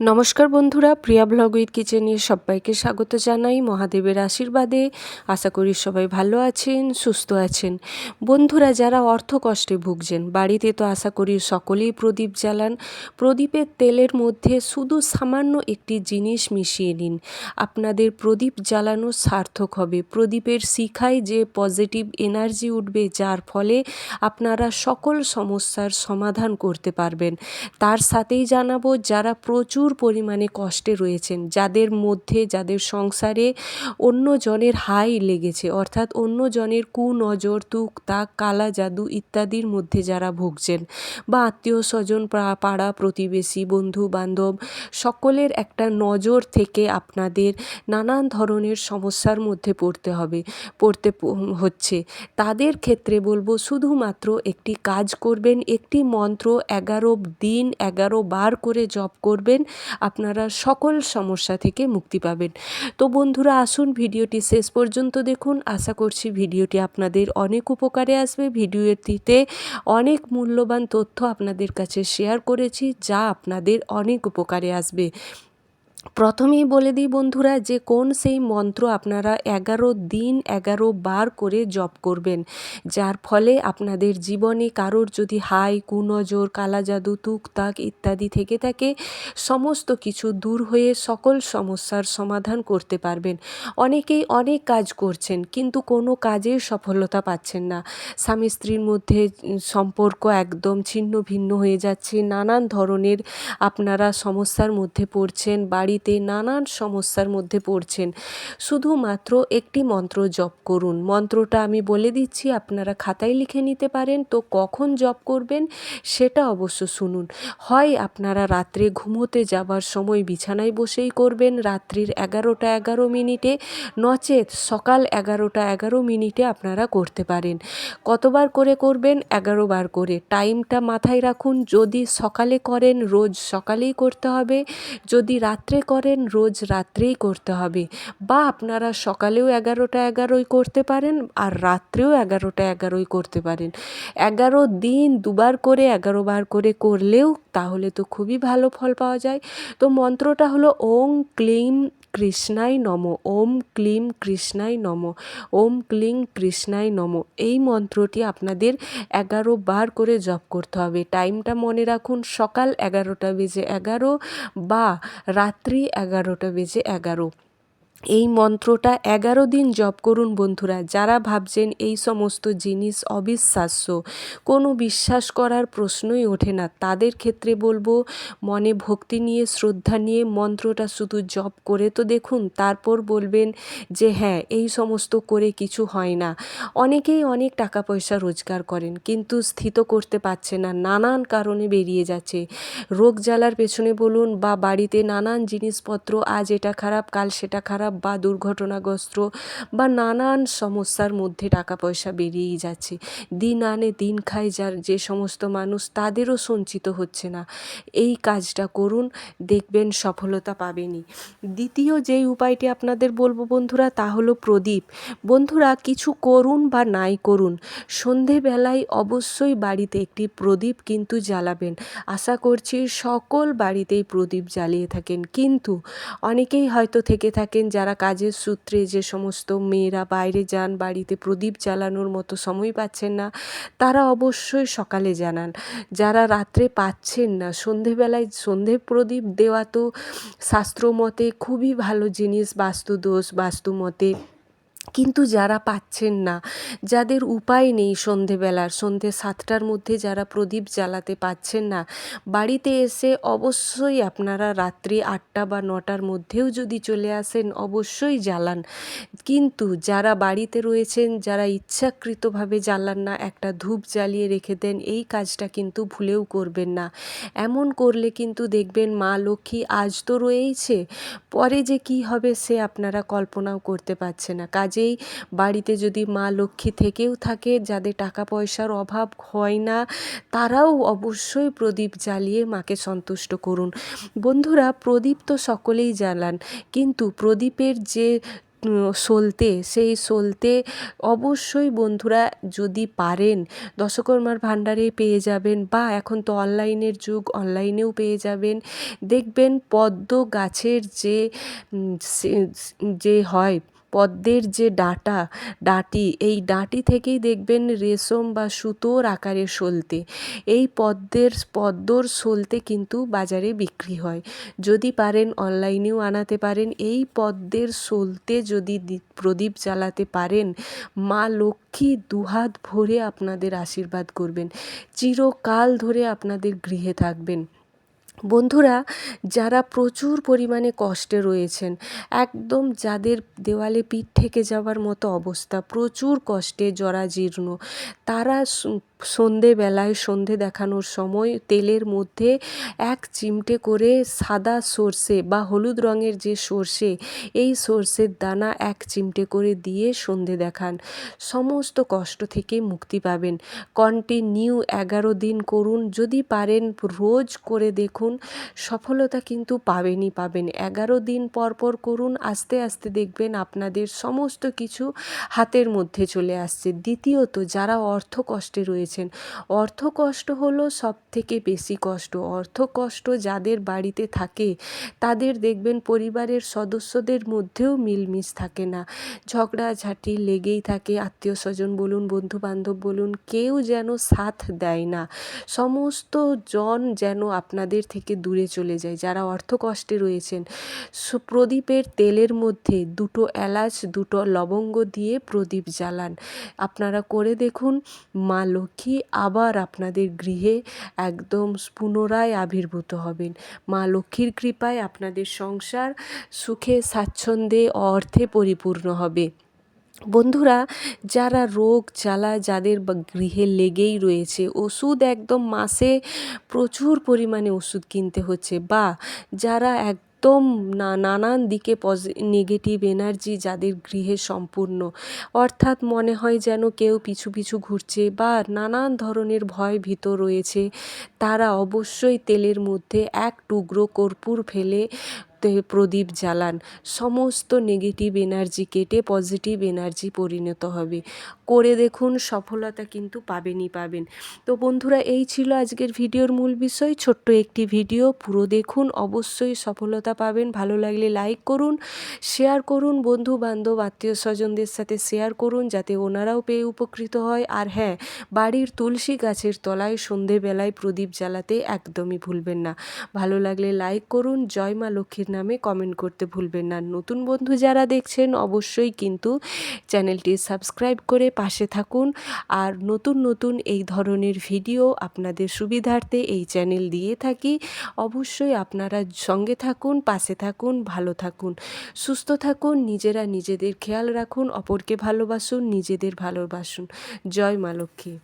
নমস্কার বন্ধুরা, প্রিয়া blog with কিচেনে সবাইকে স্বাগত জানাই মহাদেবের আশীর্বাদে। আশা করি সবাই ভালো আছেন, সুস্থ আছেন। বন্ধুরা, যারা অর্থ কষ্টে ভুগছেন, বাড়িতে তো আশা করি সকলেই প্রদীপ জ্বালান। প্রদীপের তেলের মধ্যে শুধু সামান্য একটি জিনিস মিশিয়ে নিন। আপনাদের প্রদীপ জ্বালানো সার্থক হবে। প্রদীপের শিখায় যে পজিটিভ এনার্জি উঠবে, যার ফলে আপনারা সকল সমস্যার সমাধান করতে পারবেন। তার সাথেই জানাব, যারা প্রচুর পরিমাণে কষ্টে রয়েছেন। যাদের মধ্যে, যাদের সংসারে অন্য জনের হাই লেগেছে, অর্থাৎ অন্য জনের কুনজর, তুক, তাক, কালা, জাদু ইত্যাদির মধ্যে যারা ভুগছেন বা আত্মীয় স্বজন পাড়া, প্রতিবেশী বন্ধু বান্ধব সকলের একটা নজর থেকে আপনাদের নানান ধরনের সমস্যার মধ্যে পড়তে হবে, পড়তে হচ্ছে। তাদের ক্ষেত্রে বলব, শুধুমাত্র একটি কাজ করবেন, একটি মন্ত্র এগারো দিন, এগারো বার করে জপ করবেন আপনারা সকল সমস্যা থেকে মুক্তি পাবেন। তো বন্ধুরা, আসুন ভিডিওটি শেষ পর্যন্ত দেখুন। আশা করছি ভিডিওটি আপনাদের অনেক উপকারে আসবে। ভিডিওটিতে অনেক মূল্যবান তথ্য আপনাদের কাছে শেয়ার করেছি, যা আপনাদের অনেক উপকারে আসবে। প্রথমেই বলে দিই বন্ধুরা যে কোন সেই মন্ত্র আপনারা এগারো দিন এগারো বার করে জপ করবেন। যার ফলে আপনাদের জীবনে কারোর যদি হাই, কুনজর কালা জাদু তুকতাক ইত্যাদি থেকে থাকে, সমস্ত কিছু দূর হয়ে সকল সমস্যার সমাধান করতে পারবেন। অনেকেই অনেক কাজ করছেন কিন্তু কোনো কাজে সফলতা পাচ্ছেন না। স্বামী স্ত্রীর মধ্যে সম্পর্ক একদম ছিন্ন ভিন্ন হয়ে যাচ্ছে, নানান ধরনের আপনারা সমস্যার মধ্যে পড়ছেন, বাড়ি বাড়িতে নানান সমস্যার মধ্যে পড়ছেন। শুধুমাত্র একটি মন্ত্র জপ করুন। মন্ত্রটা আমি বলে দিচ্ছি, আপনারা খাতায় লিখে নিতে পারেন। তো কখন জপ করবেন সেটা অবশ্য শুনুন। হয় আপনারা রাত্রে ঘুমোতে যাবার সময় বিছানায় বসেই করবেন, রাত্রির এগারোটা এগারো মিনিটে, নচেত সকাল এগারোটা এগারো মিনিটে আপনারা করতে পারেন। কতবার করে করবেন? এগারো বার করে। টাইমটা মাথায় রাখুন, যদি সকালে করেন, রোজ সকালেই করতে হবে। যদি রাত্রে করেন, রোজ রাত্রেই করতে হবে। বা আপনারা সকালেও এগারোটা এগারোই করতে পারেন আর রাত্রেও এগারোটা এগারোই করতে পারেন। এগারো দিন দুবার করে, এগারো বার করে করলেও তাহলে তো খুবই ভালো ফল পাওয়া যায়। তো মন্ত্রটা হলো ওং ক্লিম কৃষ্ণাই নম, ওম ক্লিম কৃষ্ণাই নম, ওম ক্লিং কৃষ্ণাই নম। এই মন্ত্রটি আপনাদের এগারো বার করে জপ করতে হবে। টাইমটা মনে রাখুন, সকাল এগারোটা বেজে এগারো বা রাত্রি এগারোটা বেজে এগারো। এই মন্ত্রটা এগারো দিন জপ করুন বন্ধুরা। যারা ভাবছেন এই সমস্ত জিনিস অবিশ্বাস্য, কোনো বিশ্বাস করার প্রশ্নই ওঠে না। তাদের ক্ষেত্রে বলব, মনে ভক্তি নিয়ে, শ্রদ্ধা নিয়ে মন্ত্রটা শুধু জপ করে তো দেখুন, তারপর বলবেন যে হ্যাঁ এই সমস্ত করে কিছু হয় না। অনেকেই অনেক টাকা পয়সা রোজগার করেন, কিন্তু স্থিত করতে পারছে না, নানান কারণে বেরিয়ে যাচ্ছে। রোগ জ্বালার পেছনে বলুন বা বাড়িতে নানান জিনিসপত্র, আজ এটা খারাপ, কাল সেটা খারাপ খারাপ বা দুর্ঘটনাগ্রস্ত বা নানান সমস্যার মধ্যে টাকা পয়সা বেরিয়েই যাচ্ছে। দিন আনে দিন খায় যার যে সমস্ত মানুষ তাদেরও সঞ্চিত হচ্ছে না। এই কাজটা করুন, দেখবেন সফলতা পাবেনই। দ্বিতীয় যেই উপায়টি আপনাদের বলব বন্ধুরা, তা হলো প্রদীপ। বন্ধুরা, কিছু করুন বা নাই করুন, সন্ধেবেলায় অবশ্যই বাড়িতে একটি প্রদীপ কিন্তু জ্বালাবেন। আশা করছি সকল বাড়িতেই প্রদীপ জ্বালিয়ে থাকেন। কিন্তু অনেকেই হয়তো থেকে থাকেন যারা কাজের সূত্রে যে সমস্ত মেয়েরা বাইরে যান, বাড়িতে প্রদীপ জ্বালানোর মতো সময় পাচ্ছেন না, তারা অবশ্যই সকালে জানান। যারা রাত্রে পাচ্ছেন না, সন্ধেবেলায় সন্ধে প্রদীপ দেওয়া তো শাস্ত্র মতে খুবই ভালো জিনিস, বাস্তুদোষ, বাস্তুমতে কিন্তু যারা পাচ্ছেন না, যাদের উপায় নেই সন্ধেবেলার, সন্ধে সাতটার মধ্যে যারা প্রদীপ জ্বালাতে পাচ্ছেন না, বাড়িতে এসে অবশ্যই আপনারা রাত্রি আটটা বা নটার মধ্যেও যদি চলে আসেন, অবশ্যই জ্বালান। কিন্তু যারা বাড়িতে রয়েছেন, যারা ইচ্ছাকৃতভাবে জ্বালান না, একটা ধূপ জ্বালিয়ে রেখে দেন, এই কাজটা কিন্তু ভুলেও করবেন না। এমন করলে কিন্তু দেখবেন মা লক্ষ্মী আজ তো রয়েইছে, পরে যে কি হবে সে আপনারা কল্পনাও করতে পারছে না। কাজে কাজেই বাড়িতে যদি মা লক্ষ্মী থেকেও থাকে, যাদের টাকা পয়সার অভাব হয় না, তারাও অবশ্যই প্রদীপ জ্বালিয়ে মাকে সন্তুষ্ট করুন। বন্ধুরা, প্রদীপ তো সকলেই জ্বালান, কিন্তু প্রদীপের যে সলতে, সেই সলতে অবশ্যই বন্ধুরা যদি পারেন, দশকর্মার ভাণ্ডারে পেয়ে যাবেন বা এখন তো অনলাইনের যুগ, অনলাইনেও পেয়ে যাবেন। দেখবেন পদ্ম গাছের যে যে হয় পদ্মের যে ডাঁটা, ডাঁটি, এই ডাঁটি থেকেই দেখবেন রেশম বা সুতোর আকারে সলতে। এই পদ্মের, পদ্মর সলতে কিন্তু বাজারে বিক্রি হয়। যদি পারেন অনলাইনেও আনাতে পারেন। এই পদ্মের সলতে যদি প্রদীপ জ্বালাতে পারেন, মা লক্ষ্মী দুহাত ভরে আপনাদের আশীর্বাদ করবেন। চিরকাল ধরে আপনাদের গৃহে থাকবেন। বন্ধুরা, যারা প্রচুর পরিমাণে কষ্টে রয়েছেন, একদম যাদের দেওয়ালে পিঠ থেকে যাওয়ার মতো অবস্থা, প্রচুর কষ্টে জরাজীর্ণ, তারা সন্ধেবেলায় সন্ধে দেখানোর সময় তেলের মধ্যে এক চিমটে করে সাদা সর্ষে বা হলুদ রঙের যে সর্ষে, এই সর্ষের দানা এক চিমটে করে দিয়ে সন্ধে দেখান। সমস্ত কষ্ট থেকে মুক্তি পাবেন। কন্টিনিউ এগারো দিন করুন। যদি পারেন রোজ করে দেখুন। সফলতা কিন্তু পাবেনই পাবেন। এগারো দিন পর পর করুন। আস্তে আস্তে দেখবেন আপনাদের সমস্ত কিছু হাতের মধ্যে চলে আসছে। দ্বিতীয়ত, যারা অর্থ কষ্টে রয়েছেন অর্থ কষ্ট হলো সব থেকে বেশি কষ্ট। অর্থ কষ্ট যাদের বাড়িতে থাকে, তাদের দেখবেন পরিবারের সদস্যদের মধ্যেও মিলমিশ থাকে না। ঝগড়াঝাটি লেগেই থাকে। আত্মীয় স্বজন বলুন বন্ধু বান্ধব বলুন, কেউ যেন সাথ দেয় না। সমস্ত জন যেন আপনাদের থেকে দূরে চলে যায়। যারা অর্থ কষ্টে রয়েছেন প্রদীপের তেলের মধ্যে দুটো এলাচ, দুটো লবঙ্গ দিয়ে প্রদীপ জ্বালান। আপনারা করে দেখুন, মা লক্ষ্মী আবার আপনাদের গৃহে একদম পুনরায় আবির্ভূত হবেন। মা লক্ষ্মীর কৃপায় আপনাদের সংসার সুখে, স্বাচ্ছন্দ্যে, অর্থে পরিপূর্ণ হবে। বন্ধুরা, যারা রোগ জ্বালা যাদের গৃহে লেগেই রয়েছে, ওষুধ একদম মাসে প্রচুর পরিমাণে ওষুধ কিনতে হচ্ছে। বা যারা এক একদম না, নানান দিকে পজি নেগেটিভ এনার্জি যাদের গৃহে সম্পূর্ণ। অর্থাৎ মনে হয় যেন কেউ পিছু পিছু ঘুরছে বা নানান ধরনের ভয় ভীত রয়েছে। তারা অবশ্যই তেলের মধ্যে এক টুকরো কর্পূর ফেলে প্রদীপ জ্বালান। সমস্ত নেগেটিভ এনার্জি কেটে পজিটিভ এনার্জি পরিণত হবে। করে দেখুন, সফলতা কিন্তু পাবেনই পাবেন। তো বন্ধুরা, এই ছিল আজকের ভিডিওর মূল বিষয়। ছোট্ট একটি ভিডিও, পুরো দেখুন। অবশ্যই সফলতা পাবেন। ভালো লাগলে লাইক করুন শেয়ার করুন। বন্ধু বান্ধব আত্মীয় স্বজনদের সাথে শেয়ার করুন, যাতে ওনারাও পেয়ে উপকৃত হয়। আর হ্যাঁ বাড়ির তুলসী গাছের তলায় সন্ধেবেলায় প্রদীপ জ্বালাতে একদমই ভুলবেন না। ভালো লাগলে লাইক করুন। জয় মা লক্ষ্মীর নামে কমেন্ট করতে ভুলবেন না। নতুন বন্ধু যারা দেখছেন, অবশ্যই কিন্তু চ্যানেলটি সাবস্ক্রাইব করে পাশে থাকুন। আর নতুন নতুন এই ধরনের ভিডিও আপনাদের সুবিধার্থে এই চ্যানেল দিয়ে থাকি। অবশ্যই আপনারা সঙ্গে থাকুন, পাশে থাকুন, ভালো থাকুন, সুস্থ থাকুন, নিজেরা নিজেদের খেয়াল রাখুন, অপরকে ভালোবাসুন, নিজেদের ভালোবাসুন। জয় মা লক্ষ্মী।